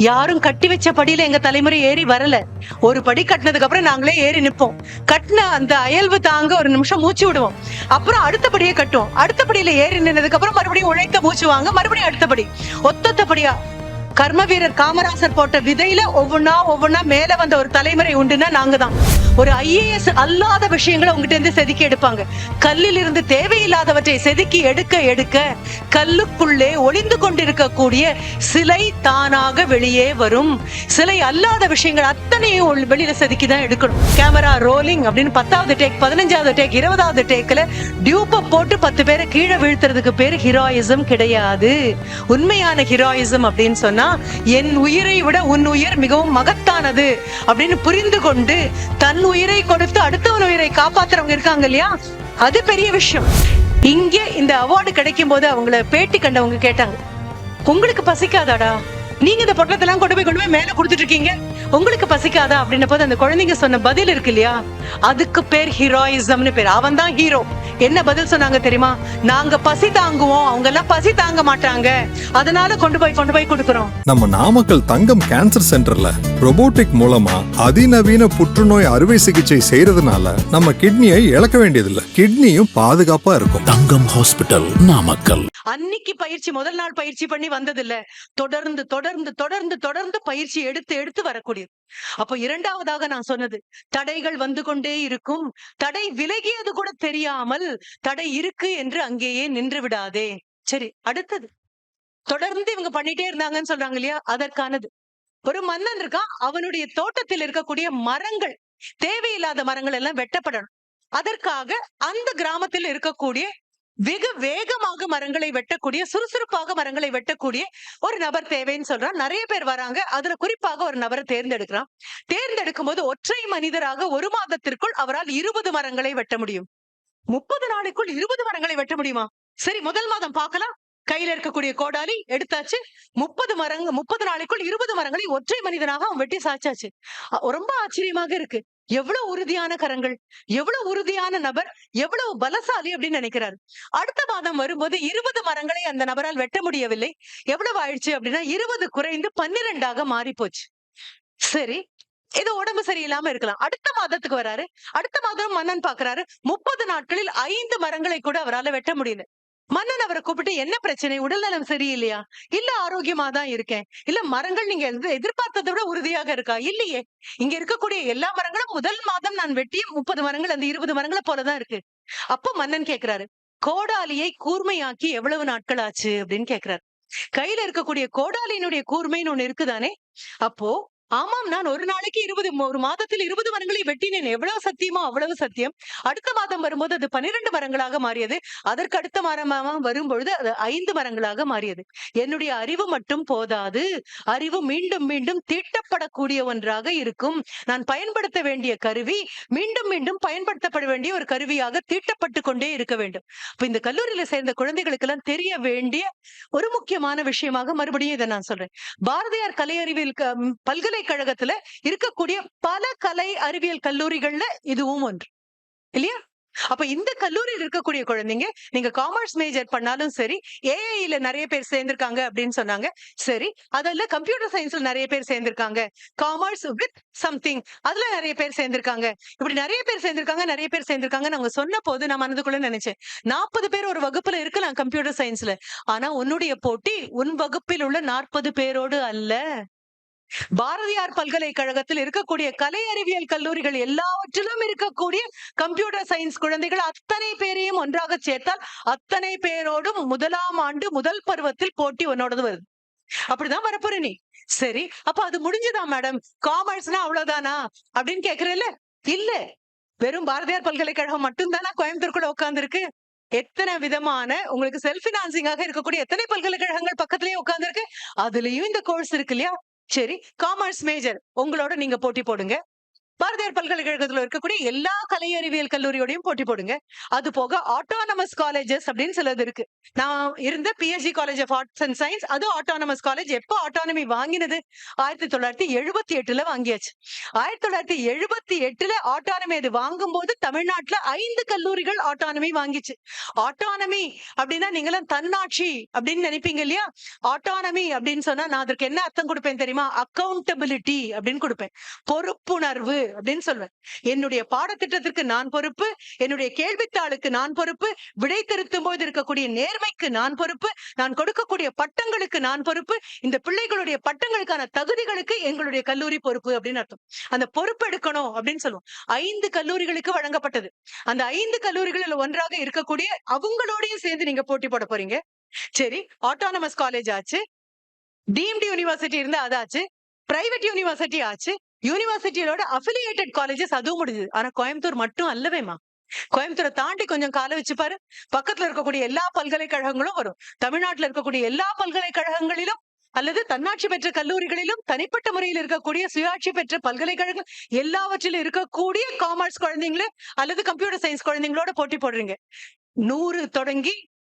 யாரும் கட்டி வச்ச படியில எங்க தலைமுறை ஏறி வரல. ஒரு படி கட்டினதுக்கு அப்புறம் நாங்களே ஏறி நிப்போம் கட்டின அந்த அயல்வு தாங்க ஒரு நிமிஷம் மூச்சு விடுவோம். அப்புறம் அடுத்தபடியே கட்டுவோம். அடுத்த படியில ஏறி நின்னதுக்கு அப்புறம் மறுபடியும் உழைக்க மூச்சு வாங்க மறுபடியும் அடுத்த படி. கர்ம வீரர் காமராசர் போட்ட விதையில ஒவ்வொன்னா ஒவ்வொன்னா மேல வந்த ஒரு தலைமுறை உண்டுன்னா நாங்க தான் ஒரு ஐஏஎஸ் அல்லாத விஷயங்களை உங்ககிட்ட இருந்து செதுக்கி எடுப்பாங்க. கல்லில் இருந்து தேவையில்லாதவற்றை செதுக்கி எடுக்க எடுக்க கல்லுக்குள்ளே ஒளிந்து கொண்டிருக்கக்கூடிய சிலை தானாக வெளியே வரும். சிலை அல்லாத விஷயங்கள் அத்தனையும் வெளியில செதுக்கி தான் எடுக்கணும். கேமரா ரோலிங் அப்படின்னு பத்தாவது டேக் பதினஞ்சாவது டேக் இருபதாவது டேக்ல டியூப்பை போட்டு பத்து பேரை கீழே வீழ்த்துறதுக்கு பேர் ஹீரோயிசம் கிடையாது. உண்மையான ஹீரோயிசம் அப்படின்னு சொன்னா என் உயிரை விட உன் உயிர் மிகவும் மகத்தானது அப்படின்னு புரிந்து கொண்டு தன் உயிரை கொடுத்து அடுத்தவன் உயிரை காப்பாத்துறவங்க இருக்காங்க இல்லையா? அது பெரிய விஷயம். இங்கே இந்த அவார்டு கிடைக்கும் போது அவங்கள பேட்டி கண்டவங்க கேட்டாங்க. உங்களுக்கு பசிக்காதாடா? நீங்க இந்த பொட்டலத்தெல்லாம் கொண்டு போய் கொண்டு போய் மேல கொடுத்துட்டு இருக்கீங்க? உங்களுக்கு பசிக்காதா? அப்படின்ன போது அந்த குழந்தைங்க சொன்ன பதில் இருக்கு இல்லையா? அதுக்கு பேர் ஹீரோயிசம்னு பேர். அவன் தான் ஹீரோ. என்ன பதில் சொன்னாங்க தெரியுமா? நாங்க பசி தாங்குவோம். அவங்க எல்லாம் பசி தாங்க மாட்டாங்க. அதனால கொண்டு போய் கொண்டு போய் கொடுக்குறோம். நம்ம நாமக்கல் தங்கம் கேன்சர் சென்டர்ல robotic மூலமா அதிநவீன புற்றுநோய் அறுவை சிகிச்சை செய்யறதுனால நம்ம கிட்னியை இழக்க வேண்டியதில்லை. கிட்னியும் பாதுகாப்பா இருக்கும். தங்கம் ஹாஸ்பிட்டல் நாமக்கல். அன்னைக்கு பயிற்சி முதல் நாள் பயிற்சி பண்ணி வந்தது இல்ல தொடர்ந்து தொடர்ந்து தொடர்ந்து தொடர்ந்து பயிற்சி எடுத்து எடுத்து வரக்கூடியது. அப்போ இரண்டாவதாக நான் சொன்னது தடைகள் வந்து கொண்டே இருக்கும். தடை விலகியது கூட தெரியாமல் தடை இருக்கு என்று அங்கேயே நின்று விடாதே. சரி அடுத்தது. தொடர்ந்து இவங்க பண்ணிட்டே இருந்தாங்கன்னு சொல்றாங்க இல்லையா? அதற்கானது. ஒரு மன்னன் இருக்கான் அவனுடைய தோட்டத்தில் இருக்கக்கூடிய மரங்கள் தேவையில்லாத மரங்கள் எல்லாம் வெட்டப்படணும். அதற்காக அந்த கிராமத்தில் இருக்கக்கூடிய வெகு வேகமாக மரங்களை வெட்டக்கூடிய சுறுசுறுப்பாக மரங்களை வெட்டக்கூடிய ஒரு நபர் தேவைன்னு சொல்றான். நிறைய பேர் வராங்க. அதுல குறிப்பாக ஒரு நபரை தேர்ந்தெடுக்கிறான். தேர்ந்தெடுக்கும் போது ஒற்றை மனிதராக ஒரு மாதத்திற்குள் அவரால் இருபது மரங்களை வெட்ட முடியும். முப்பது நாளைக்குள் இருபது மரங்களை வெட்ட முடியுமா? சரி முதல் மாதம் பார்க்கலாம். கையில இருக்கக்கூடிய கோடாலி எடுத்தாச்சு. முப்பது மரங்க முப்பது நாளைக்குள் இருபது மரங்களை ஒற்றை மனிதனாக அவன் வெட்டி சாச்சாச்சு ரொம்ப ஆச்சரியமாக இருக்கு. எவ்வளவு உறுதியான கரங்கள் எவ்வளவு உறுதியான நபர் எவ்வளவு பலசாலி அப்படின்னு நினைக்கிறாரு. அடுத்த மாதம் வரும்போது இருபது மரங்களை அந்த நபரால் வெட்ட முடியவில்லை. எவ்வளவு ஆயிடுச்சு அப்படின்னா இருபது குறைந்து பன்னிரெண்டாக மாறி போச்சு சரி இது உடம்பு சரியில்லாம இருக்கலாம். அடுத்த மாதத்துக்கு வராரு. அடுத்த மாதம் மன்னன் பாக்குறாரு முப்பது நாட்களில் ஐந்து மரங்களை கூட அவரால வெட்ட முடியல. மன்னன் அவரை கூப்பிட்டு என்ன பிரச்சனை? உடல்நலம் சரியில்லையா? இல்ல ஆரோக்கியமா தான் இருக்கேன். இல்ல மரங்கள் நீங்க எதிர்பார்த்ததை விட உறுதியாக இருக்கா? இல்லையே. இங்க இருக்கக்கூடிய எல்லா மரங்களும் முதல் மாதம் நான் வெட்டிய முப்பது மரங்கள் அந்த இருபது மரங்களை போலதான் இருக்கு. அப்போ மன்னன் கேக்குறாரு கோடாலியை கூர்மையாக்கி எவ்வளவு நாட்கள் ஆச்சு அப்படின்னு கேக்குறாரு. கையில இருக்கக்கூடிய கோடாலியினுடைய கூர்மைன்னு ஒண்ணு இருக்குதானே? அப்போ ஆமாம் நான் ஒரு நாளைக்கு இருபது ஒரு மாதத்தில் இருபது மரங்களை வெட்டினேன். எவ்வளவு சத்தியமோ அவ்வளவு சத்தியம். அடுத்த மாதம் வரும்போது அது பனிரெண்டு மரங்களாக மாறியது. அதற்கு அடுத்த மரமாக வரும்பொழுது அது ஐந்து மரங்களாக மாறியது. என்னுடைய அறிவு மட்டும் போதாது. அறிவு மீண்டும் மீண்டும் தீட்டப்படக்கூடிய ஒன்றாக இருக்கும். நான் பயன்படுத்த வேண்டிய கருவி மீண்டும் மீண்டும் பயன்படுத்தப்பட வேண்டிய ஒரு கருவியாக தீட்டப்பட்டு கொண்டே இருக்க வேண்டும். இப்ப இந்த கல்லூரியில சேர்ந்த குழந்தைகளுக்கு எல்லாம் தெரிய வேண்டிய ஒரு முக்கியமான விஷயமாக மறுபடியும் இதை நான் சொல்றேன். பாரதியார் கலை பல்கலை பல்கலைக்கழகத்துல இருக்கக்கூடிய பல கலை அறிவியல் கல்லூரிகள்ல இதுவும் ஒன்று. இல்லையா? அப்ப இந்த கல்லூரியில் இருக்கக்கூடிய குழந்தைங்க நீங்க காமர்ஸ் மேஜர் பண்ணாலும் சரி ஏஐல நிறைய பேர் சேர்ந்திருக்காங்க அப்படின்னு சொன்னாங்க. சரி அதுல கம்ப்யூட்டர் சயின்ஸ்ல நிறைய பேர் சேர்ந்திருக்காங்க. காமர்ஸ் வித் சம்திங் அதுல நிறைய பேர் சேர்ந்திருக்காங்க. இப்படி நிறைய பேர் சேர்ந்திருக்காங்க நிறைய பேர் சேர்ந்திருக்காங்க நாங்க சொன்ன போது நான் மனதுக்குள்ள நினைச்சேன். நாற்பது பேர் ஒரு வகுப்புல இருக்கலாம் கம்ப்யூட்டர் சயின்ஸ்ல ஆனா உன்னுடைய போட்டி உன் வகுப்பில் உள்ள நாற்பது பேரோடு அல்ல. பாரதியார் பல்கலைக்கழகத்தில் இருக்கக்கூடிய கலை அறிவியல் கல்லூரிகள் எல்லாவற்றிலும் இருக்கக்கூடிய கம்ப்யூட்டர் சயின்ஸ் குழந்தைகள் அத்தனை பேரையும் ஒன்றாக சேர்த்தால் அத்தனை பேரோடும் முதலாம் ஆண்டு முதல் பருவத்தில் போட்டி உன்னோடது வருது. அப்படிதான் வரப்போற நீ. சரி அப்ப அது முடிஞ்சுதா மேடம் காமர்ஸ்னா அவ்வளவுதானா? அப்படின்னு கேக்குறேல்ல? இல்ல. வெறும் பாரதியார் பல்கலைக்கழகம் மட்டும்தானா? கோயம்புத்தூர்குள்ள உட்கார்ந்து இருக்கு எத்தனை விதமான உங்களுக்கு செல்ஃப் பினான்சிங்காக இருக்கக்கூடிய எத்தனை பல்கலைக்கழகங்கள் பக்கத்துலயே உட்கார்ந்துருக்கு? அதுலயும் இந்த கோர்ஸ் இருக்கு இல்லையா? சரி காமர்ஸ் மேஜர் உங்களோட நீங்க போட்டி போடுங்க. பாரதியார் பல்கலைக்கழகத்துல இருக்கக்கூடிய எல்லா கலை அறிவியல் கல்லூரியோடையும் போட்டி போடுங்க. அது போக ஆட்டோனமஸ் காலேஜஸ் அப்படின்னு சிலது இருக்கு. நான் இருந்த BSc college of arts and science அது ஆட்டோனமஸ் காலேஜ் எப்போ ஆட்டோனமி வாங்கினது? ஆயிரத்தி தொள்ளாயிரத்தி எழுபத்தி எட்டுல வாங்கியாச்சு. ஆயிரத்தி தொள்ளாயிரத்தி எழுபத்தி எட்டுல ஆட்டோனமி அது வாங்கும்போது தமிழ்நாட்டுல ஐந்து கல்லூரிகள் ஆட்டோனமி வாங்கிச்சு. ஆட்டோனமி அப்படின்னா நீங்களாம் தன்னாட்சி அப்படின்னு நினைப்பீங்க இல்லையா? ஆட்டோனமி அப்படின்னு சொன்னா நான் அதற்கு என்ன அர்த்தம் கொடுப்பேன் தெரியுமா? அக்கௌண்டபிலிட்டி அப்படின்னு கொடுப்பேன். பொறுப்புணர்வு அப்படின்னு சொல்வேன். என்னுடைய பாடத்திட்டத்திற்கு நான் பொறுப்பு என்னுடைய கேள்வித்தாளுக்கு நான் பொறுப்பு விடை திருத்தும் போது இருக்கக்கூடிய நேர்மைக்கு நான் பொறுப்பு நான் கொடுக்கக்கூடிய பட்டங்களுக்கு நான் பொறுப்பு இந்த பிள்ளைகளுடைய பட்டங்களுக்கான தகுதிகளுக்கு எங்களுடைய கல்லூரி பொறுப்பு அப்படின்னு அர்த்தம். அந்த பொறுப்பு எடுக்கணும் அப்படின்னு சொல்லுவோம். ஐந்து கல்லூரிகளுக்கு வழங்கப்பட்டது. அந்த ஐந்து கல்லூரிகளில் ஒன்றாக இருக்கக்கூடிய அவங்களோடயும் சேர்ந்து நீங்க போட்டி போட போறீங்க. சரி ஆட்டோனமஸ் காலேஜ் ஆச்சு டீம்டு யூனிவர்சிட்டி இருந்தா அதாச்சு பிரைவேட் யூனிவர்சிட்டி ஆச்சு யூனிவர்சிட்டியோட அஃபிலியேட்டட் காலேஜஸ் அதுவும் முடிஞ்சது. ஆனா கோயம்புத்தூர் மட்டும் அல்லவேமா கோயம்புத்தூரை தாண்டி கொஞ்சம் கால வச்சு பாரு. பக்கத்துல இருக்கக்கூடிய எல்லா பல்கலைக்கழகங்களும் வரும். தமிழ்நாட்டுல இருக்கக்கூடிய எல்லா பல்கலைக்கழகங்களிலும் அல்லது தன்னாட்சி பெற்ற கல்லூரிகளிலும் தனிப்பட்ட முறையில் இருக்கக்கூடிய சுயாட்சி பெற்ற பல்கலைக்கழகம் எல்லாவற்றிலும் இருக்கக்கூடிய காமர்ஸ் குழந்தைங்கள அல்லது கம்ப்யூட்டர் சயின்ஸ் குழந்தைங்களோட போட்டி போடுறீங்க. நூறு தொடங்கி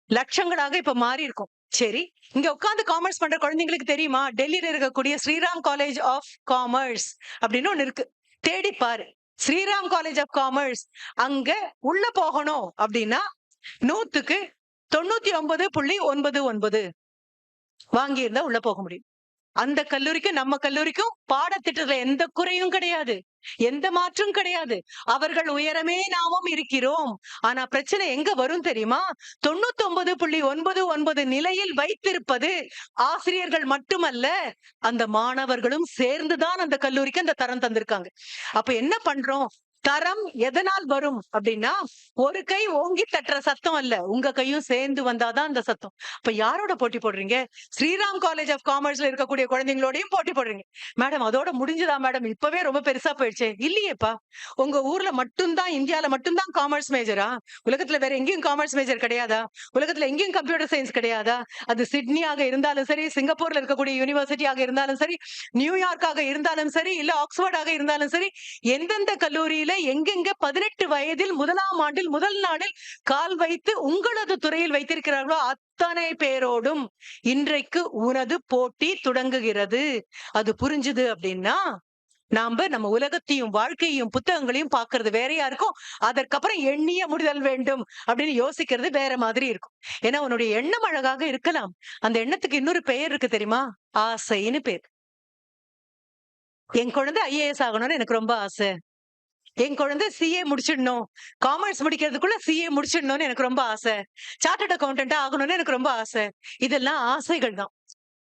லட்சங்களாக இப்ப மாறி இருக்கும் சரி இங்க உட்கார்ந்து காமர்ஸ் பண்ற குழந்தைங்களுக்கு தெரியுமா? டெல்லியில இருக்கக்கூடிய ஸ்ரீராம் காலேஜ் ஆஃப் காமர்ஸ் அப்படின்னு ஒண்ணு இருக்கு. தேடி பாரு. ஸ்ரீராம் காலேஜ் ஆஃப் காமர்ஸ் அங்க உள்ள போகணும் அப்படின்னா நூத்துக்கு தொண்ணூத்தி ஒன்பது புள்ளி ஒன்பது ஒன்பது வாங்கியிருந்தா உள்ள போக முடியும். அந்த கல்லூரிக்கும் நம்ம கல்லூரிக்கும் பாடத்திட்டத்துல எந்த குறையும் கிடையாது. எந்த மாற்றும் கிடையாது. அவர்கள் உயரமே நாமும் இருக்கிறோம். ஆனா பிரச்சனை எங்க வரும் தெரியுமா? தொண்ணூத்தி ஒன்பது புள்ளி ஒன்பது ஒன்பது நிலையில் வைத்திருப்பது ஆசிரியர்கள் மட்டுமல்ல அந்த மாணவர்களும் சேர்ந்துதான் அந்த கல்லூரிக்கு அந்த தரம் தந்திருக்காங்க. அப்ப என்ன பண்றோம்? தரம் எதனால் வரும் அப்படின்னா ஒரு கை ஓங்கி தட்டுற சத்தம் அல்ல. உங்க கையும் சேர்ந்து வந்தாதான் அந்த சத்தம். இப்ப யாரோட போட்டி போடுறீங்க? ஸ்ரீராம் காலேஜ் ஆஃப் காமர்ஸ்ல இருக்கக்கூடிய குழந்தைங்களோடையும் போட்டி போடுறீங்க. மேடம் அதோட முடிஞ்சுதா மேடம்? இப்பவே ரொம்ப பெருசா போயிடுச்சு. இல்லையேப்பா. உங்க ஊர்ல மட்டும்தான் இந்தியால மட்டும்தான் காமர்ஸ் மேஜரா உலகத்துல வேற எங்கேயும் காமர்ஸ் மேஜர் கிடையாதா? உலகத்துல எங்கேயும் கம்ப்யூட்டர் சயின்ஸ் கிடையாதா? அது சிட்னியாக இருந்தாலும் சரி சிங்கப்பூர்ல இருக்கக்கூடிய யூனிவர்சிட்டியாக இருந்தாலும் சரி நியூயார்க்காக இருந்தாலும் சரி இல்ல ஆக்ஸ்போர்டாக இருந்தாலும் சரி எந்தெந்த கல்லூரியில எங்கெங்க பதினெட்டு வயதில் முதலாம் ஆண்டில் முதல் நாளில் கால் வைத்து உங்களது துறையில் வைத்திருக்கிறார்களோ அத்தனை பேரோடும் இன்றைக்கு உனது போட்டி தொடங்குகிறது. அது புரிஞ்சுது அப்படின்னா நாம நம்ம உலகத்தையும் வாழ்க்கையும் புத்தகங்களையும் பாக்குறது வேற யாருக்கும் அதற்கப்புறம் எண்ணிய முடிதல் வேண்டும் அப்படின்னு யோசிக்கிறது வேற மாதிரி இருக்கும். ஏன்னா உன்னுடைய எண்ணம் அழகாக இருக்கலாம். அந்த எண்ணத்துக்கு இன்னொரு பெயர் இருக்கு தெரியுமா? ஆசைன்னு பேர். என் குழந்தை ஐஏஎஸ் ஆகணும்னு எனக்கு ரொம்ப ஆசை. என் குழந்தை சிஏ முடிச்சிடணும். காமர்ஸ் முடிக்கிறதுக்குள்ள சிஏ முடிச்சிடணும்னு எனக்கு ரொம்ப ஆசை. சார்ட்டர்ட் அக்கௌண்டன்ட் ஆகணும்னு எனக்கு ரொம்ப ஆசை. இதெல்லாம் ஆசைகள் தான்.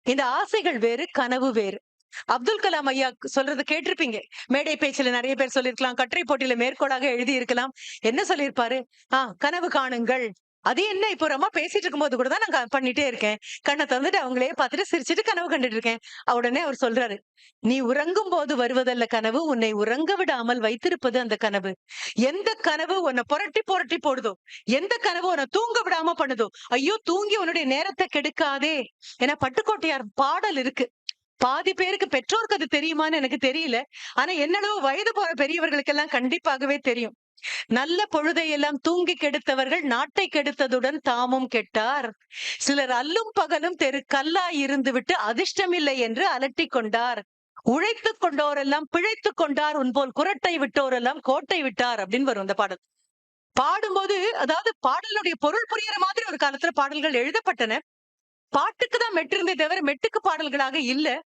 இந்த ஆசைகள் வேறு கனவு வேறு. அப்துல் கலாம் ஐயா சொல்றது கேட்டிருப்பீங்க. மேடை பேச்சுல நிறைய பேர் சொல்லிருக்கலாம் கட்டுரை போட்டியில மேற்கோளாக எழுதி இருக்கலாம் என்ன சொல்லியிருப்பாரு? ஆஹ் கனவு காணுங்கள். அது என்ன? இப்போ ரொம்ப பேசிட்டு இருக்கும்போது கூட தான் நான் பண்ணிட்டே இருக்கேன். கண்ணை திறந்துட்டு அவங்களே பார்த்துட்டு சிரிச்சிட்டு கனவு கண்டுட்டு இருக்கேன். உடனே அவர் சொல்றாரு நீ உறங்கும் போது வருவதல்ல கனவு உன்னை உறங்க விடாமல் வைத்திருப்பது அந்த கனவு. எந்த கனவு உன்னை புரட்டி புரட்டி போடுதோ எந்த கனவு உன்னை தூங்க விடாம பண்ணுதோ ஐயோ தூங்கி உன்னுடைய நேரத்தை கெடுக்காதே. ஏன்னா பட்டுக்கோட்டையார் பாடல் இருக்கு. பாதி பேருக்கு பெற்றோருக்கு அது தெரியுமான்னு எனக்கு தெரியல. ஆனா என்னளவு வயது போற பெரியவர்களுக்கெல்லாம் கண்டிப்பாகவே தெரியும். நல்ல பொழுதையெல்லாம் தூங்கி கெடுத்தவர்கள் நாட்டை கெடுத்ததுடன் தாமும் கெட்டார். சிலர் அல்லும் பகலும் தெரு கல்லாய் இருந்து விட்டு அதிர்ஷ்டமில்லை என்று அலட்டிக் கொண்டார். உழைத்துக் கொண்டோரெல்லாம் பிழைத்துக் கொண்டார். உன்போல் குரட்டை விட்டோரெல்லாம் கோட்டை விட்டார் அப்படின்னு வரும் அந்த பாடல். பாடும்போது அதாவது பாடலுடைய பொருள் புரியுற மாதிரி ஒரு காலத்துல பாடல்கள் எழுதப்பட்டன. பாட்டுக்கு தான் மெட்டு இருந்தே தவிர மெட்டுக்கு பாடல்களாக இல்ல.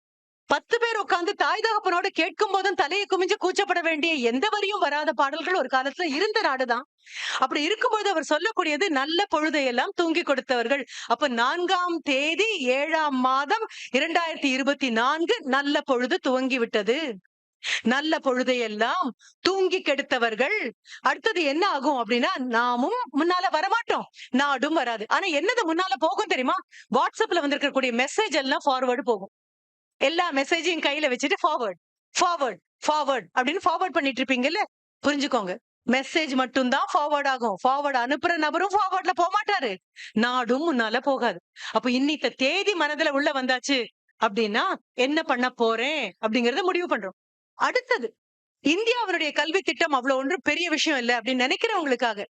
பத்து பேர் உட்கார்ந்து தாய் தகப்பனோட கேட்கும் போதும் தலையை குமிஞ்சு கூச்சப்பட வேண்டிய எந்த வரியும் வராத பாடல்கள் ஒரு காலத்துல இருந்த நாடுதான். அப்படி இருக்கும்போது அவர் சொல்லக்கூடியது நல்ல பொழுதையெல்லாம் தூங்கி கொடுத்தவர்கள். அப்ப நான்காம் தேதி ஏழாம் மாதம் இரண்டாயிரத்தி இருபத்தி நான்கு நல்ல பொழுது துவங்கி விட்டது. நல்ல பொழுதையெல்லாம் தூங்கி கெடுத்தவர்கள். அடுத்தது என்ன ஆகும் அப்படின்னா நாமும் முன்னால வரமாட்டோம். நாடும் வராது. ஆனா என்னது முன்னால போகும் தெரியுமா? வாட்ஸ்அப்ல வந்திருக்கக்கூடிய மெசேஜ் எல்லாம் ஃபார்வர்டு போகும். எல்லா மெசேஜையும் கையில வச்சுட்டு ஃபார்வர்ட் ஃபார்வர்ட் ஃபார்வர்ட் அப்படின்னு ஃபார்வர்ட் பண்ணிட்டு இருப்பீங்கல்ல? புரிஞ்சுக்கோங்க. மெசேஜ் மட்டும்தான் ஃபார்வர்ட் ஆகும். ஃபார்வர்ட் அனுப்புற நபரும் ஃபார்வர்ட்ல போக மாட்டாரு. நாடும் முன்னால போகாது. அப்ப இன்னித்த தேதி மனதுல உள்ள வந்தாச்சு அப்படின்னா என்ன பண்ண போறேன் அப்படிங்கறத முடிவு பண்றோம். அடுத்தது இந்தியாவினுடைய கல்வி திட்டம் அவ்வளவு ஒன்றும் பெரிய விஷயம் இல்லை அப்படின்னு நினைக்கிறவங்களுக்காக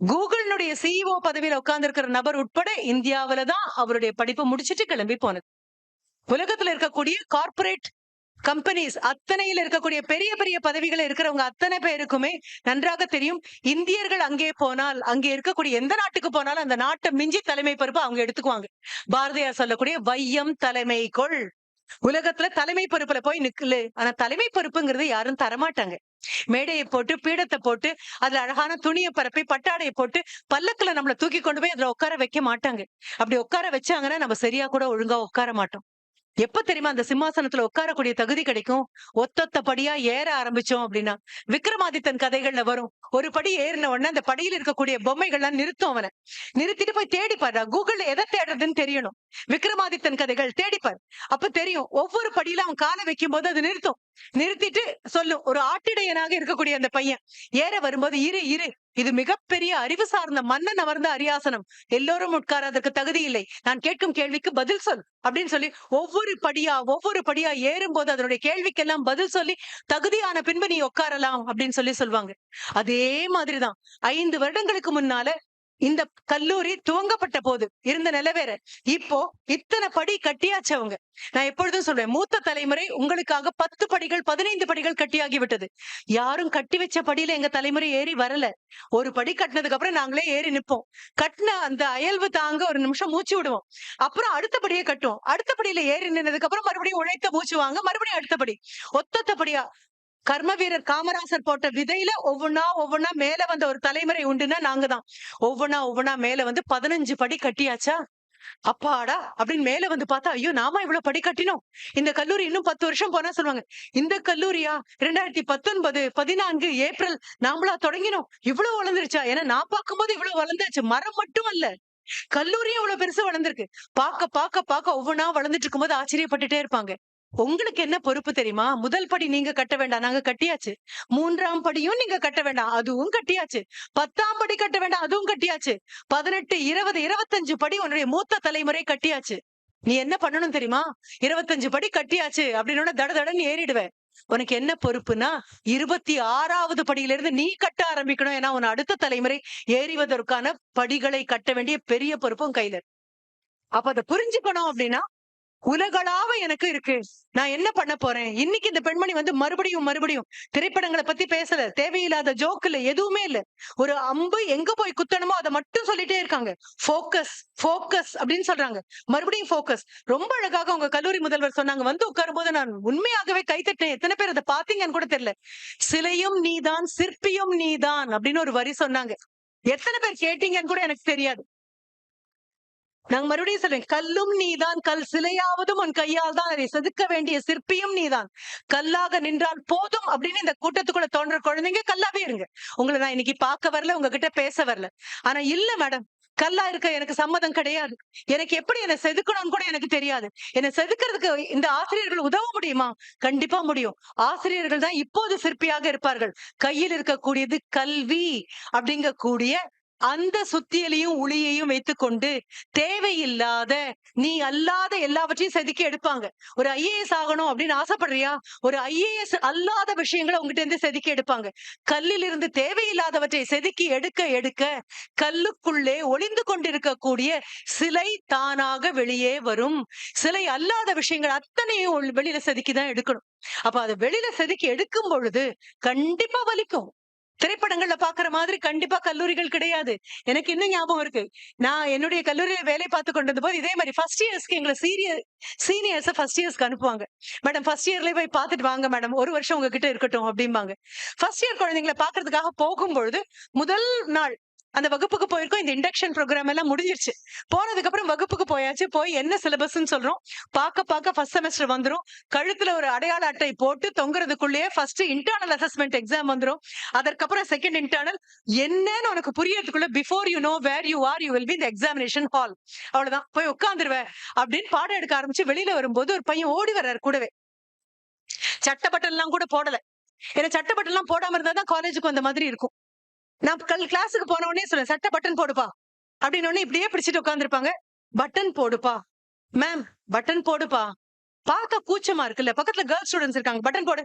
கூகுளினுடைய சிஇஓ பதவியில உட்கார்ந்து இருக்கிற நபர் உட்பட இந்தியாவில தான் அவருடைய படிப்பு முடிச்சிட்டு கிளம்பி போனது. உலகத்துல இருக்கக்கூடிய கார்பரேட் கம்பெனிஸ் அத்தனையில இருக்கக்கூடிய பெரிய பெரிய பதவிகள் இருக்கிறவங்க அத்தனை பேருக்குமே நன்றாக தெரியும். இந்தியர்கள் அங்கே போனால் அங்கே இருக்கக்கூடிய எந்த நாட்டுக்கு போனாலும் அந்த நாட்டை மிஞ்சி தலைமை பொறுப்பு அவங்க எடுத்துக்குவாங்க. பாரதியார் சொல்லக்கூடிய வையம் தலைமை கொள். உலகத்துல தலைமை பொறுப்புல போய் நிக்கலு. ஆனா தலைமை பொறுப்புங்கிறது யாரும் தரமாட்டாங்க. மேடையை போட்டு பீடத்தை போட்டு அதுல அழகான துணியை பரப்பி பட்டாடையை போட்டு பல்லக்குல நம்மளை தூக்கி கொண்டு போய் அதுல உட்கார வைக்க மாட்டாங்க. அப்படி உட்கார வச்சாங்கன்னா நம்ம சரியா கூட ஒழுங்கா உட்கார மாட்டோம். எப்ப தெரியுமா அந்த சிம்மாசனத்துல உட்காரக்கூடிய தகுதி கிடைக்கும்? ஒத்தொத்த படியா ஏற ஆரம்பிச்சோம் அப்படின்னா. விக்ரமாதித்தன் கதைகள்ல வரும். ஒரு படி ஏறின உடனே அந்த படியில் இருக்கக்கூடிய பொம்மைகள்லாம் நிறுத்தும் அவனை. நிறுத்திட்டு போய் தேடிப்பாரு கூகுள்ல எதை தேடுறதுன்னு தெரியணும். விக்ரமாதித்தன் கதைகள் தேடிப்பார் அப்ப தெரியும். ஒவ்வொரு படியில அவன் காலை வைக்கும் போது அது நிறுத்தும். நிறுத்திட்டு சொல்லும் ஒரு ஆட்டிடையனாக இருக்கக்கூடிய அந்த பையன். ஏற வரும்போது இரு இரு. இது மிகப்பெரிய அறிவு சார்ந்த மன்னன் அமர்ந்த அரியாசனம். எல்லோரும் உட்கார அதற்கு தகுதி இல்லை. நான் கேட்கும் கேள்விக்கு பதில் சொல் அப்படின்னு சொல்லி ஒவ்வொரு படியா ஒவ்வொரு படியா ஏறும்போது அதனுடைய கேள்விக்கெல்லாம் பதில் சொல்லி தகுதியான பின்பு நீ உட்காரலாம் அப்படின்னு சொல்லி சொல்லுவாங்க அதே மாதிரிதான். ஐந்து வருடங்களுக்கு முன்னால இந்த கல்லூரி துவங்கப்பட்ட போது இருந்த நிலவேற. இப்போ இத்தனை படி கட்டியாச்சு அவங்க. நான் எப்பொழுதும் சொல்றேன் மூத்த தலைமுறை உங்களுக்காக பத்து படிகள் பதினைந்து படிகள் கட்டியாகி விட்டது. யாரும் கட்டி வச்ச படியில எங்க தலைமுறை ஏறி வரல. ஒரு படி கட்டினதுக்கு அப்புறம் நாங்களே ஏறி நிப்போம். கட்டின அந்த அயல்வு தாங்க ஒரு நிமிஷம் மூச்சு விடுவோம். அப்புறம் அடுத்தபடியை கட்டுவோம். அடுத்த படியில ஏறி நின்னதுக்கு அப்புறம் மறுபடியும் உழைத்த மூச்சு வாங்க மறுபடியும் அடுத்த படி. ஒத்தொத்த படியா? கர்ம வீரர் காமராசர் போட்ட விதையில ஒவ்வொன்னா ஒவ்வொன்னா மேல வந்த ஒரு தலைமுறை உண்டுன்னா நாங்க தான் ஒவ்வொன்னா ஒவ்வொன்னா மேல வந்து பதினஞ்சு படி கட்டியாச்சா? அப்பாடா! அப்படின்னு மேல வந்து பார்த்தா ஐயோ நாம இவ்வளவு படி கட்டினோம். இந்த கல்லூரி இன்னும் பத்து வருஷம் போனா சொல்லுவாங்க இந்த கல்லூரியா? இரண்டாயிரத்தி பத்தொன்பது பதினான்கு ஏப்ரல் நாமளா தொடங்கினோம். இவ்வளவு வளர்ந்துருச்சா? ஏன்னா நான் பார்க்கும்போது இவ்வளவு வளர்ந்தாச்சு. மரம் மட்டும் அல்ல. கல்லூரியும் இவ்வளவு பெருசா வளர்ந்திருக்கு. பார்க்க பார்க்க பார்க்க ஒவ்வொன்னா வளர்ந்துட்டு இருக்கும்போது ஆச்சரியப்பட்டுட்டே இருப்பாங்க. உங்களுக்கு என்ன பொறுப்பு தெரியுமா? முதல் படி நீங்க கட்ட வேண்டாம். நாங்க கட்டியாச்சு. மூன்றாம் படியும் நீங்க கட்ட வேண்டாம். அதுவும் கட்டியாச்சு. பத்தாம் படி கட்ட வேண்டாம். அதுவும் கட்டியாச்சு. பதினெட்டு இருபது இருபத்தஞ்சு படி உன்னுடைய மூத்த தலைமுறை கட்டியாச்சு. நீ என்ன பண்ணணும் தெரியுமா? இருபத்தஞ்சு படி கட்டியாச்சு அப்படின்னு தட தடன்னு ஏறிடுவேன் உனக்கு என்ன பொறுப்புனா இருபத்தி ஆறாவது படியில இருந்து நீ கட்ட ஆரம்பிக்கணும். ஏன்னா உன் அடுத்த தலைமுறை ஏறிவதற்கான படிகளை கட்ட வேண்டிய பெரிய பொறுப்பும் கையில அப்ப அதை புரிஞ்சுக்கணும் அப்படின்னா உலகளாவ எனக்கு இருக்கு. நான் என்ன பண்ண போறேன்? இன்னைக்கு இந்த பெண்மணி வந்து மறுபடியும் மறுபடியும் திரைப்படங்களை பத்தி பேசல. தேவையில்லாத ஜோக் இல்ல எதுவுமே இல்ல. ஒரு அம்பு எங்க போய் குத்தணுமோ அதை மட்டும் சொல்லிட்டே இருக்காங்க. ஃபோக்கஸ் ஃபோக்கஸ் அப்படின்னு சொல்றாங்க. மறுபடியும் ஃபோக்கஸ் ரொம்ப அழகாக உங்க கல்லூரி முதல்வர் சொன்னாங்க. வந்து உட்காரும் போது நான் உண்மையாகவே கைத்தட்டேன் எத்தனை பேர் அதை பாத்தீங்கன்னு கூட தெரியல. சிலையும் நீதான் சிற்பியும் நீதான் அப்படின்னு ஒரு வரி சொன்னாங்க. எத்தனை பேர் கேட்டீங்கன்னு கூட எனக்கு தெரியாது. நாங்க மறுபடியும் சொல்றேன் கல்லும் நீதான் கல் சிலையாவதும் உன் கையால் தான் அதை செதுக்க வேண்டிய சிற்பியும் நீதான். கல்லாக நின்றால் போதும் அப்படின்னு இந்த கூட்டத்துக்குள்ள தோன்ற குழந்தைங்க கல்லாவே இருங்க. உங்களை நான் இன்னைக்கு பார்க்க வரல உங்ககிட்ட பேச வரல. ஆனா இல்ல மேடம் கல்லா இருக்க எனக்கு சம்மதம் கிடையாது. எனக்கு எப்படி என்ன செதுக்கணும்னு கூட எனக்கு தெரியாது. என்னை செதுக்கிறதுக்கு இந்த ஆசிரியர்கள் உதவ முடியுமா? கண்டிப்பா முடியும். ஆசிரியர்கள் தான் இப்போது சிற்பியாக இருப்பார்கள். கையில் இருக்கக்கூடியது கல்வி அப்படிங்கக்கூடிய அந்த சுத்தியலையும் உளியையும் வைத்துக்கொண்டு தேவையில்லாத நீ அல்லாத எல்லாவற்றையும் செதுக்கி எடுப்பாங்க. ஒரு ஐஏஎஸ் ஆகணும் அப்படின்னு ஆசைப்படுறியா? ஒரு ஐஏஎஸ் அல்லாத விஷயங்களை உங்ககிட்ட இருந்து செதுக்கி எடுப்பாங்க. கல்லில் இருந்து தேவையில்லாதவற்றை செதுக்கி எடுக்க எடுக்க கல்லுக்குள்ளே ஒளிந்து கொண்டிருக்கக்கூடிய சிலை தானாக வெளியே வரும். சிலை அல்லாத விஷயங்கள் அத்தனையும் வெளியில செதுக்கி தான் எடுக்கணும். அப்ப அதை வெளியில செதுக்கி எடுக்கும் பொழுது கண்டிப்பா வலிக்கும். திரைப்படங்கள்ல பாக்குற மாதிரி கண்டிப்பா கல்லூரிகள் கிடையாது. எனக்கு இன்னும் ஞாபகம் இருக்கு. நான் என்னுடைய கல்லூரியில வேலை பார்த்து கொண்டது போது இதே மாதிரி ஃபர்ஸ்ட் இயர்ஸ்க்கு எங்களை சீரியர் சீனியர்ஸ் ஃபர்ஸ்ட் இயர்ஸ்க்கு அனுப்புவாங்க. மேடம் ஃபர்ஸ்ட் இயர்லயே போய் பார்த்துட்டு வாங்க மேடம் ஒரு வருஷம் உங்ககிட்ட இருக்கட்டும் அப்படிம்பாங்க. ஃபர்ஸ்ட் இயர் குழந்தைங்களை பாக்குறதுக்காக போகும்பொழுது முதல் நாள் அந்த வகுப்புக்கு போயிருக்கோம். இந்த இண்டக்ஷன் ப்ரோக்ராம் எல்லாம் முடிஞ்சிருச்சு. போனதுக்கு அப்புறம் வகுப்புக்கு போயாச்சு. போய் என்ன சிலபஸ்ன்னு சொல்றோம். பார்க்க பார்க்க ஃபர்ஸ்ட் செமஸ்டர் வந்துடும் கழுத்துல ஒரு அடையாள அட்டை போட்டு தொங்குறதுக்குள்ளேயே ஃபர்ஸ்ட் இன்டர்னல் அசஸ்மெண்ட் எக்ஸாம் வந்துரும். அதற்கப்புறம் செகண்ட் இன்டர்னல் என்னன்னு உனக்கு புரியறதுக்குள்ள before you know where you are you will be இந்த எக்ஸாமினேஷன் ஹால் அவ்வளவுதான். போய் உட்காந்துருவேன் அப்படின்னு பாடம் எடுக்க ஆரம்பிச்சு வெளியில வரும்போது ஒரு பையன் ஓடி வர்றாரு கூடவே. சட்டப்பட்டம் எல்லாம் கூட போடல. ஏன்னா சட்டப்பட்டம் எல்லாம் போடாம இருந்தா தான் காலேஜுக்கு வந்த மாதிரி இருக்கும். நான் கல் கிளாஸுக்கு போன உடனே சொல்ல சட்ட பட்டன் போடுப்பா. அப்படின்னு உடனே இப்படியே பிடிச்சிட்டு உட்காந்துருப்பாங்க பட்டன் போடுப்பா. மேம் பட்டன் போடுப்பா. பார்க்க கூச்சமா இருக்குல்ல பக்கத்துல கேர்ள் ஸ்டூடெண்ட்ஸ் இருக்காங்க பட்டன் போடு.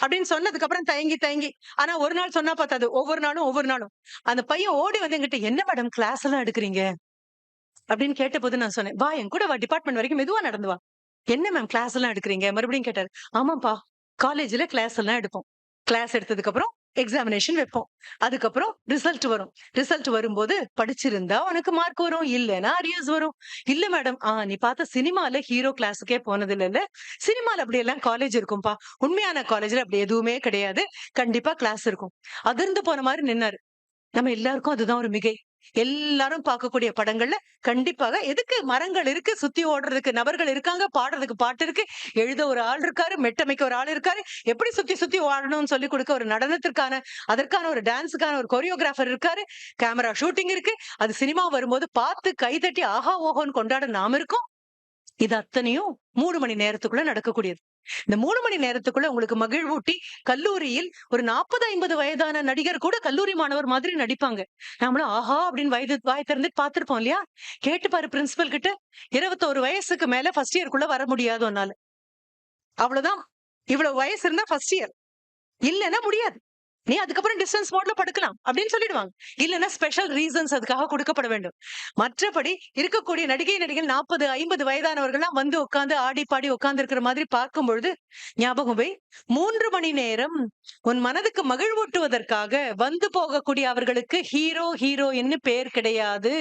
அப்படின்னு சொன்னதுக்கு அப்புறம் தயங்கி தயங்கி. ஆனா ஒரு நாள் சொன்னா பார்த்தாது ஒவ்வொரு நாளும் ஒவ்வொரு நாளும். அந்த பையன் ஓடி வந்து எங்கிட்ட என்ன மேடம் கிளாஸ் எல்லாம் எடுக்கிறீங்க? அப்படின்னு கேட்ட போது நான் சொன்னேன் வா என் கூட வா டிபார்ட்மெண்ட் வரைக்கும் மெதுவா நடந்து வா. என்ன மேம் கிளாஸ் எல்லாம் எடுக்கிறீங்க? மறுபடியும் கேட்டாரு ஆமாப்பா காலேஜ்ல கிளாஸ் எல்லாம் எடுப்போம். கிளாஸ் எடுத்ததுக்கு அப்புறம் எக்ஸாமினேஷன் வைப்போம். அதுக்கப்புறம் ரிசல்ட் வரும். ரிசல்ட் வரும்போது படிச்சிருந்தா உனக்கு மார்க் வரும். இல்லைன்னா அரியர்ஸ் வரும். இல்ல மேடம் ஆ நீ பார்த்த சினிமால ஹீரோ கிளாஸுக்கே போனது இல்ல? சினிமால அப்படி எல்லாம் காலேஜ் இருக்கும்பா. உண்மையான காலேஜ்ல அப்படி எதுவுமே கிடையாது. கண்டிப்பா கிளாஸ் இருக்கும். அதிர்ந்து போன மாதிரி நின்னாரு. நம்ம எல்லாருக்கும் அதுதான் ஒரு மிகை. எல்லாரும் பார்க்கக்கூடிய படங்கள்ல கண்டிப்பாக எதுக்கு மரங்கள் இருக்கு சுத்தி ஓடுறதுக்கு நபர்கள் இருக்காங்க பாடுறதுக்கு பாட்டு இருக்கு எழுத ஒரு ஆள் இருக்காரு மெட்டமைக்க ஒரு ஆள் இருக்காரு எப்படி சுத்தி சுத்தி ஓடணும்னு சொல்லி கொடுக்க ஒரு நடனத்திற்கான அதற்கான ஒரு டான்ஸுக்கான ஒரு கொரியோகிராஃபர் இருக்காரு கேமரா ஷூட்டிங் இருக்கு அது சினிமா வரும்போது பார்த்து கைதட்டி ஆஹா ஓஹோன்னு கொண்டாட நாம இருக்கோம். இது அத்தனையும் மூணு மணி நேரத்துக்குள்ள நடக்கக்கூடியது. இந்த மூணு மணி நேரத்துக்குள்ள உங்களுக்கு மகிழ்வூட்டி கல்லூரியில் ஒரு நாற்பது ஐம்பது வயதான நடிகர் கூட கல்லூரி மாணவர் மாதிரி நடிப்பாங்க. நம்மளும் ஆஹா அப்படின்னு வயது வாய் திறந்து பார்த்திருப்போம் இல்லையா? கேட்டு பாரு பிரின்சிபல் கிட்ட இருபத்தோரு வயசுக்கு மேல ஃபர்ஸ்ட் இயர்க்குள்ள வர முடியாது உன்னால. அவ்வளவுதான். இவ்வளவு வயசு இருந்தா ஃபர்ஸ்ட் இயர் இல்லைன்னா முடியாது. நீ அதுக்கப்புறம் டிஸ்டன்ஸ் மோட்ல படுக்கலாம் அப்படின்னு சொல்லிடுவாங்க. இல்லைன்னா ஸ்பெஷல் ரீசன்ஸ் அதுக்காக கொடுக்கப்பட வேண்டும். மற்றபடி இருக்கக்கூடிய நடிகை நடிகள் நாற்பது ஐம்பது வயதானவர்கள்லாம் வந்து உட்காந்து ஆடி பாடி உட்கார்ந்து இருக்கிற மாதிரி பார்க்கும் பொழுது ஞாபகம் போய் மூன்று மணி நேரம் உன் மனதுக்கு மகிழ்வூட்டுவதற்காக வந்து போகக்கூடிய அவர்களுக்கு ஹீரோ ஹீரோயின்னு பேர் கிடையாது.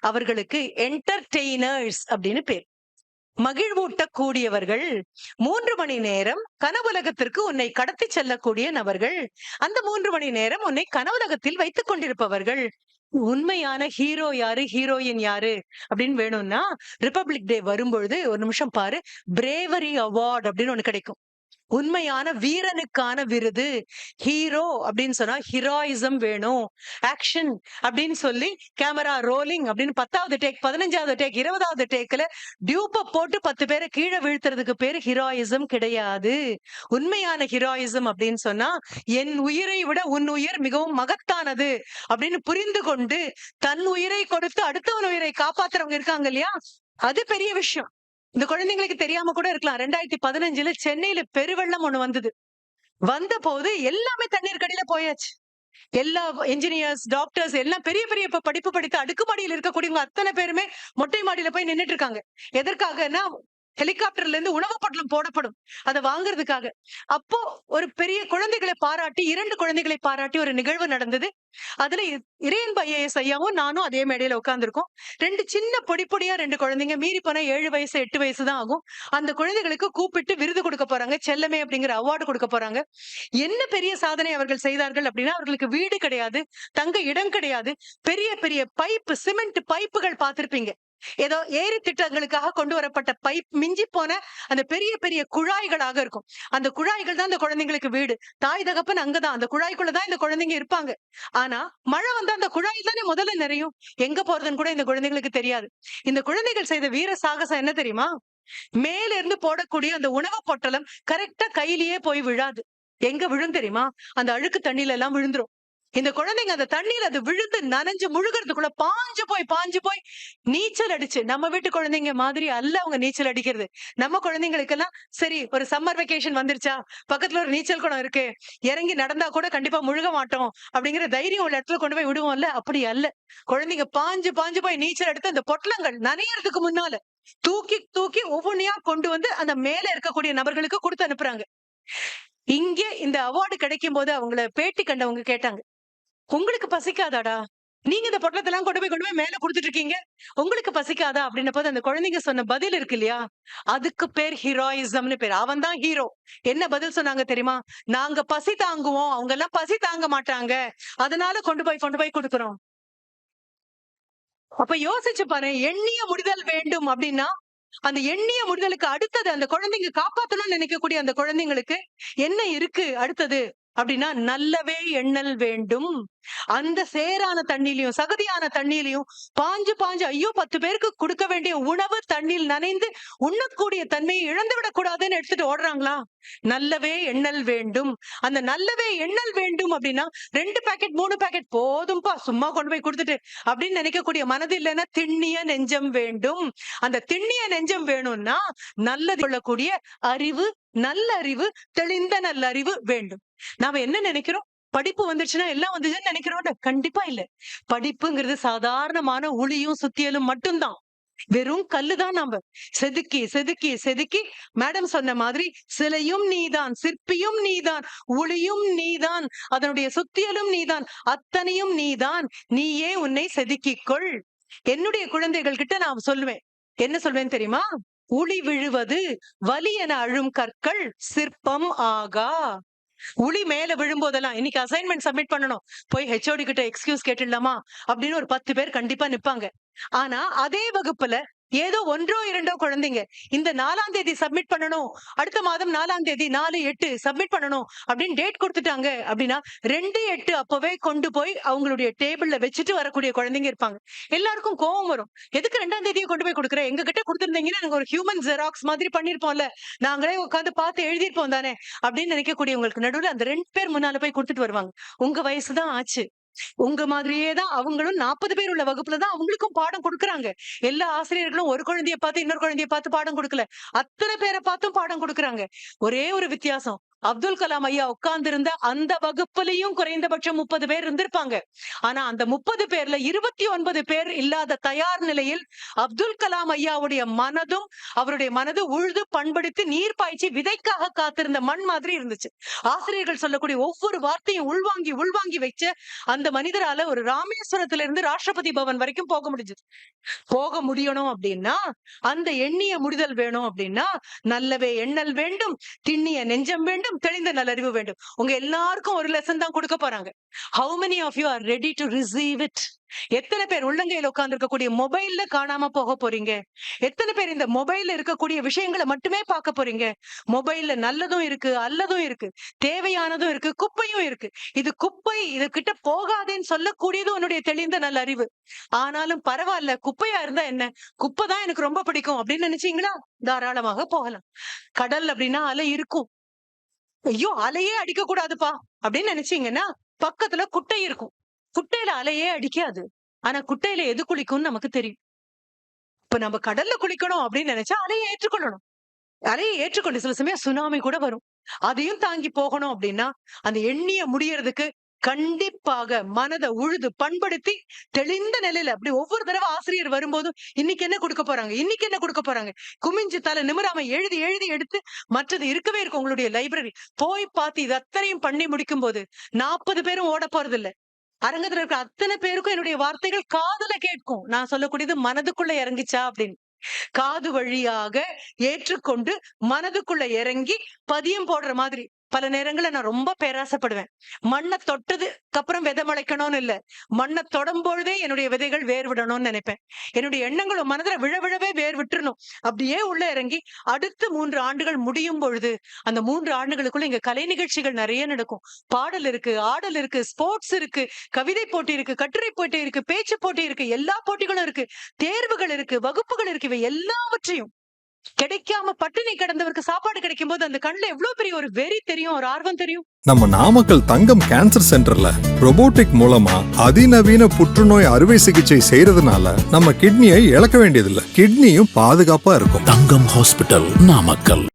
அவர்களுக்கு என்டர்டெய்னர்ஸ் அப்படின்னு பேர். மகிழ்வூட்டக்கூடியவர்கள் மூன்று மணி நேரம் கனவுலகத்திற்கு உன்னை கடத்தி செல்லக்கூடிய நபர்கள். அந்த மூன்று மணி நேரம் உன்னை கனவுலகத்தில் வைத்துக் கொண்டிருப்பவர்கள். உண்மையான ஹீரோ யாரு? ஹீரோயின் யாரு? அப்படின்னு வேணும்னா ரிபப்ளிக் டே வரும்பொழுது ஒரு நிமிஷம் பாரு பிரேவரி அவார்டு அப்படின்னு ஒண்ணு கிடைக்கும். உண்மையான வீரனுக்கான விருது. ஹீரோ அப்படின்னு சொன்னா ஹீரோயிசம் வேணும். ஆக்ஷன் அப்படின்னு சொல்லி கேமரா ரோலிங் அப்படின்னு பத்தாவது டேக் பதினஞ்சாவது டேக் இருபதாவது டேக்ல டியூப்ப போட்டு பத்து பேரை கீழே வீழ்த்துறதுக்கு பேரு ஹீரோயிசம் கிடையாது. உண்மையான ஹீரோயிசம் அப்படின்னு சொன்னா என் உயிரை விட உன் உயிர் மிகவும் மகத்தானது அப்படின்னு புரிந்து கொண்டு தன் உயிரை கொடுத்து அடுத்தவன் உயிரை காப்பாத்துறவங்க இருக்காங்க இல்லையா? அது பெரிய விஷயம். இந்த குழந்தைங்களுக்கு தெரியாம கூட இருக்கலாம். ரெண்டாயிரத்தி பதினஞ்சுல சென்னையில பெருவெள்ளம் ஒண்ணு வந்தது. வந்த போது எல்லாமே தண்ணீர் கடியில போயாச்சு. எல்லா இன்ஜினியர்ஸ் டாக்டர்ஸ் எல்லாம் பெரிய பெரிய இப்ப படிப்பு படித்து அடுக்குமாடியில் இருக்கக்கூடியவங்க அத்தனை பேருமே மொட்டை மாடியில போய் நின்னுட்டு இருக்காங்க. எதற்காகன்னா ஹெலிகாப்டர்ல இருந்து உணவு பொட்டலம் போடப்படும். அதை வாங்குறதுக்காக. அப்போ ஒரு பெரிய குழந்தைகளை பாராட்டி இரண்டு குழந்தைகளை பாராட்டி ஒரு நிகழ்வு நடந்தது. அதுல இ- இறையன்பு ஐஏஎஸ் ஐயாவும் நானும் அதே மேடையில உட்காந்துருக்கோம் ரெண்டு சின்ன பொடி பொடியா ரெண்டு குழந்தைங்க மீறி போனா ஏழு வயசு எட்டு வயசு தான் ஆகும். அந்த குழந்தைகளுக்கு கூப்பிட்டு விருது கொடுக்க போறாங்க. செல்லமே அப்படிங்கிற அவார்டு கொடுக்க போறாங்க. என்ன பெரிய சாதனை அவர்கள் செய்தார்கள் அப்படின்னா அவர்களுக்கு வீடு கிடையாது தங்க இடம் கிடையாது. பெரிய பெரிய பைப் சிமெண்ட் பைப்புகள் பார்த்திருப்பீங்க. ஏதோ ஏரி திட்டங்களுக்காக கொண்டு வரப்பட்ட பைப் மிஞ்சி போன அந்த பெரிய பெரிய குழாய்களாக இருக்கும். அந்த குழாய்கள் தான் அந்த குழந்தைங்களுக்கு வீடு. தாய் தகப்பன் அங்கதான். அந்த குழாய்க்குள்ளதான் இந்த குழந்தைங்க இருப்பாங்க. ஆனா மழை வந்து அந்த குழாயில் தானே முதல்ல நிறையும். எங்க போறதுன்னு கூட இந்த குழந்தைங்களுக்கு தெரியாது. இந்த குழந்தைகள் செய்த வீர சாகசம் என்ன தெரியுமா? மேல இருந்து போடக்கூடிய அந்த உணவு பொட்டலம் கரெக்டா கையிலேயே போய் விழாது. எங்க விழும் தெரியுமா? அந்த அழுக்கு தண்ணியில எல்லாம் விழுந்துரும். இந்த குழந்தைங்க அந்த தண்ணியில அது விழுந்து நனைஞ்சு முழுகிறதுக்குள்ள பாஞ்சு போய் பாஞ்சு போய் நீச்சல் அடிச்சு நம்ம வீட்டு குழந்தைங்க மாதிரி அல்ல அவங்க நீச்சல் அடிக்கிறது. நம்ம குழந்தைங்களுக்கெல்லாம் சரி ஒரு சம்மர் வெக்கேஷன் வந்துருச்சா? பக்கத்துல ஒரு நீச்சல் குளம் இருக்கு. இறங்கி நடந்தா கூட கண்டிப்பா முழுக மாட்டோம் அப்படிங்கிற தைரியம் உள்ள இடத்துல கொண்டு போய் விடுவோம்ல? அப்படி அல்ல. குழந்தைங்க பாஞ்சு பாஞ்சு போய் நீச்சல் எடுத்து அந்த பொட்டலங்கள் நனையறதுக்கு முன்னால தூக்கி தூக்கி ஒவ்வொன்னையா கொண்டு வந்து அந்த மேல இருக்கக்கூடிய நபர்களுக்கு கொடுத்து அனுப்புறாங்க. இங்கே இந்த அவார்டு கிடைக்கும் போது அவங்கள பேட்டி கண்டவங்க கேட்டாங்க. உங்களுக்கு பசிக்காதாடா? நீங்க இந்த பொட்டலத்தெல்லாம் கொண்டு போய் கொண்டு போய் மேல கொடுத்துட்டு இருக்கீங்க உங்களுக்கு பசிக்காதா? அப்படின்ன போது அந்த குழந்தைங்க சொன்ன பதில் இருக்கு இல்லையா? அதுக்கு பேர் ஹீரோயிசம்னு பேர். அவன் தான் ஹீரோ. என்ன பதில் சொன்னாங்க தெரியுமா? நாங்க பசி தாங்குவோம். அவங்க எல்லாம் பசி தாங்க மாட்டாங்க. அதனால கொண்டு போய் கொண்டு போய் கொடுக்குறோம். அப்ப யோசிச்சு பாரு எண்ணிய முடிதல் வேண்டும் அப்படின்னா அந்த எண்ணிய முடிதலுக்கு அடுத்தது அந்த குழந்தைங்க காப்பாற்றணும்னு நினைக்கக்கூடிய அந்த குழந்தைங்களுக்கு என்ன இருக்கு அடுத்தது? அப்படின்னா நல்லவே எண்ணல் வேண்டும். அந்த சேரான தண்ணிலையும் சகதியான தண்ணிலையும் பாஞ்சு பாஞ்சு ஐயோ பத்து பேருக்கு கொடுக்க வேண்டிய உணவு தண்ணீர் நனைந்து உண்ணக்கூடிய தன்மையை இழந்து விடக்கூடாதுன்னு எடுத்துட்டு ஓடுறாங்களா? நல்லவே எண்ணல் வேண்டும். அந்த நல்லவே எண்ணல் வேண்டும் அப்படின்னா ரெண்டு பாக்கெட் மூணு பாக்கெட் போதும்பா சும்மா கொண்டு போய் கொடுத்துட்டு அப்படின்னு நினைக்கக்கூடிய மனது இல்லைன்னா திண்ணிய நெஞ்சம் வேண்டும். அந்த திண்ணிய நெஞ்சம் வேணும்னா நல்லது கொள்ளக்கூடிய அறிவு நல்லறிவு தெளிந்த நல்லறிவு வேண்டும். நாம என்ன நினைக்கிறோம்? படிப்பு வந்துருச்சுன்னா எல்லாம் வந்துச்சுன்னு நினைக்கிறோம் கண்டிப்பா இல்ல. படிப்புங்கிறது சாதாரணமான ஒளியும் சுத்தியலும் மட்டும்தான். வெறும் கல்லுதான் நாம. செதுக்கி செதுக்கி செதுக்கி மேடம் சொன்ன மாதிரி சிலையும் நீதான் சிற்பியும் நீதான் ஒளியும் நீதான் அதனுடைய சுத்தியலும் நீதான் அத்தனையும் நீதான். நீயே உன்னை செதுக்கிக்கொள் என்னுடைய குழந்தைகள் கிட்ட நான் சொல்லுவேன். என்ன சொல்வேன் தெரியுமா? உளி விழுவது வலி என அழும் கற்கள் சிற்பம் ஆகா. உளி மேல விழும்போதெல்லாம் இன்னைக்கு அசைன்மெண்ட் சப்மிட் பண்ணணும். போய் ஹெச்ஓடி கிட்ட எக்ஸ்கியூஸ் கேட்டுடலாமா? அப்படின்னு ஒரு பத்து பேர் கண்டிப்பா நிப்பாங்க. ஆனா அதே வகுப்புல ஏதோ ஒன்றோ இரண்டோ குழந்தைங்க. இந்த நாலாம் தேதி சப்மிட் பண்ணணும். அடுத்த மாதம் நாலாம் தேதி நாலு எட்டு சப்மிட் பண்ணணும் அப்படின்னு டேட் கொடுத்துட்டாங்க அப்படின்னா ரெண்டு எட்டு அப்பவே கொண்டு போய் அவங்களுடைய டேபிள்ல வச்சுட்டு வரக்கூடிய குழந்தைங்க இருப்பாங்க. எல்லாருக்கும் கோவம் வரும். எதுக்கு ரெண்டாம் தேதியை கொண்டு போய் கொடுக்குறேன் எங்க கிட்ட கொடுத்துருந்தீங்கன்னா நாங்க ஒரு ஹியூமன் ஜெராக்ஸ் மாதிரி பண்ணிருப்போம்ல. நாங்களே உட்காந்து பார்த்து எழுதியிருப்போம் தானே? அப்படின்னு நினைக்கக்கூடியவங்களுக்கு நடுவுல அந்த ரெண்டு பேர் முன்னால போய் கொடுத்துட்டு வருவாங்க. உங்க வயசுதான் ஆச்சு. உங்க மாதிரியே தான் அவங்களும் நாற்பது பேர் உள்ள வகுப்புல தான் அவங்களுக்கும் பாடம் கொடுக்குறாங்க. எல்லா ஆசிரியர்களும் ஒரு குழந்தைய பார்த்து இன்னொரு குழந்தைய பார்த்து பாடம் கொடுக்கல. அத்தனை பேரை பார்த்தும் பாடம் கொடுக்குறாங்க. ஒரே ஒரு வித்தியாசம். அப்துல் கலாம் ஐயா உட்கார்ந்திருந்த அந்த வகுப்புலயும் குறைந்தபட்சம் முப்பது பேர் இருந்திருப்பாங்க. ஆனா அந்த முப்பது பேர்ல இருபத்தி ஒன்பது பேர் இல்லாத தயார் நிலையில் அப்துல் கலாம் ஐயாவுடைய மனதும் அவருடைய மனது உழுது பண்படுத்தி நீர் பாய்ச்சி விதைக்காக காத்திருந்த மண் மாதிரி இருந்துச்சு. ஆசிரியர்கள் சொல்லக்கூடிய ஒவ்வொரு வார்த்தையும் உள்வாங்கி உள்வாங்கி வச்ச அந்த மனிதரால ஒரு ராமேஸ்வரத்துல இருந்து ராஷ்டிரபதி பவன் வரைக்கும் போக முடிஞ்சது. போக முடியணும் அப்படின்னா அந்த எண்ணிய முடிதல் வேணும் அப்படின்னா நல்லவே எண்ணல் வேண்டும் திண்ணிய நெஞ்சம் வேண்டும் தெளிந்த நல்லறிவு வேண்டும். உங்க எல்லாருக்கும் ஒரு லெசன் தான் கொடுக்க போறாங்க. How many of you are ready to receive it எத்தனை பேர் உள்ளங்கையில உட்கார்ந்து இருக்கக்கூடிய மொபைல்ல காணாம போக போறீங்க? எத்தனை பேர் இந்த மொபைல்ல இருக்கக்கூடிய விஷயங்களை மட்டுமே பார்க்க போறீங்க? மொபைல்ல நல்லதும் இருக்கு அல்லதும் இருக்கு தேவையானதும் இருக்கு குப்பையும் இருக்கு. இது குப்பை இது கிட்ட போகாதேன்னு சொல்லக்கூடியது உன்னுடைய தெளிந்த நல்ல அறிவு ஆனாலும் பரவாயில்ல குப்பையா இருந்தா என்ன? குப்பை தான் எனக்கு ரொம்ப பிடிக்கும். அப்படின்னு நினைச்சீங்களா? தாராளமாக போகலாம். கடல் அப்படின்னா அலை இருக்கும். ஐயோ அலையே அடிக்க கூடாதுப்பா அப்படின்னு நினைச்சீங்கன்னா பக்கத்துல குட்டை இருக்கும். குட்டையில அலையே அடிக்காது. ஆனா குட்டையில எது குளிக்கும்னு நமக்கு தெரியும். இப்ப நம்ம கடல்ல குளிக்கணும் அப்படின்னு நினைச்சா அலையை ஏற்றுக்கொள்ளணும். அலையை ஏற்றுக்கொண்டு சில சமயம் சுனாமி கூட வரும். அதையும் தாங்கி போகணும் அப்படின்னா அந்த எண்ணிய முடியறதுக்கு கண்டிப்பாக மனதை உழுது பண்படுத்தி தெளிந்த நிலையில அப்படி ஒவ்வொரு தடவை ஆசிரியர் வரும்போதும் இன்னைக்கு என்ன கொடுக்க போறாங்க? இன்னைக்கு என்ன கொடுக்க போறாங்க? குமிஞ்சு தலை நிமிராம எழுதி எழுதி எடுத்து மற்றது இருக்கவே இருக்கும் உங்களுடைய லைப்ரரி. போய் பார்த்து இது அத்தனையும் பண்ணி முடிக்கும் போது நாற்பது பேரும் ஓட போறது இல்லை அரங்கத்துல இருக்கிற அத்தனை பேருக்கும் என்னுடைய வார்த்தைகள் காதுல கேட்கும். நான் சொல்லக்கூடியது மனதுக்குள்ள இறங்குச்சா அப்படின்னு. காது வழியாக ஏற்றுக்கொண்டு மனதுக்குள்ள இறங்கி பதியம் போடுற மாதிரி. பல நேரங்களில் நான் ரொம்ப பேராசப்படுவேன். மண்ணை தொட்டதுக்கு அப்புறம் விதை முளைக்கணும்னு இல்ல. மண்ணை தொடம்பொழுதே என்னுடைய விதைகள் வேர் விடணும்னு நினைப்பேன். என்னுடைய எண்ணங்களும் மனதில் விழ விழவே வேர் விட்டுறணும் அப்படியே உள்ள இறங்கி அடுத்து மூன்று ஆண்டுகள் முடியும் பொழுது அந்த மூன்று ஆண்டுகளுக்குள்ள இங்க கலை நிகழ்ச்சிகள் நிறைய நடக்கும். பாடல் இருக்கு ஆடல் இருக்கு ஸ்போர்ட்ஸ் இருக்கு கவிதை போட்டி இருக்கு கட்டுரை போட்டி இருக்கு பேச்சு போட்டி இருக்கு எல்லா போட்டிகளும் இருக்கு. தேர்வுகள் இருக்கு வகுப்புகள் இருக்கு இவை எல்லாவற்றையும் கிடைக்காம பட்டினி கிடந்தவருக்கு சாப்பாடு கிடைக்கும் போது அந்த கண்ணுல எவ்வளவு பெரிய ஒரு வெறி தெரியும் ஒரு ஆர்வம் தெரியும்? நம்ம நாமக்கல் தங்கம் கேன்சர் சென்டர்ல robotic மூலமா அதிநவீன புற்றுநோய் அறுவை சிகிச்சை செய்யறதுனால நம்ம கிட்னியை இழக்க வேண்டியதில்லை. கிட்னியும் பாதுகாப்பா இருக்கும். தங்கம் ஹாஸ்பிட்டல் நாமக்கல்.